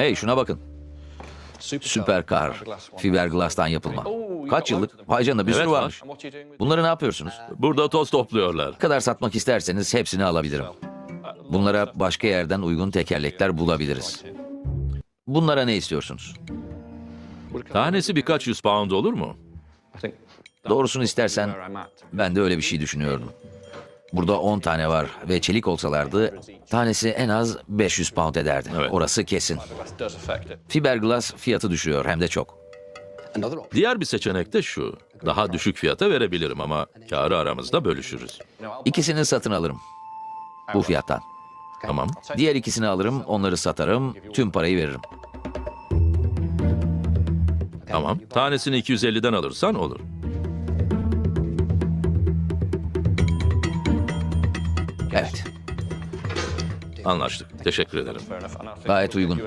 Hey şuna bakın. Süperkar. Fiberglass'tan yapılma. Kaç yıllık? Vay canına bir Evet, sürü var. varmış. Bunları ne yapıyorsunuz? Burada toz topluyorlar. Ne kadar satmak isterseniz hepsini alabilirim. Bunlara başka yerden uygun tekerlekler bulabiliriz. Bunlara ne istiyorsunuz? Tanesi birkaç yüz pound olur mu? Doğrusunu istersen ben de öyle bir şey düşünüyordum. Burada 10 tane var ve çelik olsalardı tanesi en az 500 pound ederdi. Evet. Orası kesin. Fiberglass fiyatı düşüyor hem de çok. Diğer bir seçenek de şu. Daha düşük fiyata verebilirim ama karı aramızda bölüşürüz. İkisini satın alırım. Bu fiyattan. Tamam. Diğer ikisini alırım, onları satarım, tüm parayı veririm. Tamam. Tanesini 250'den alırsan olur. Evet, Anlaştık. Teşekkür ederim. gayet uygun.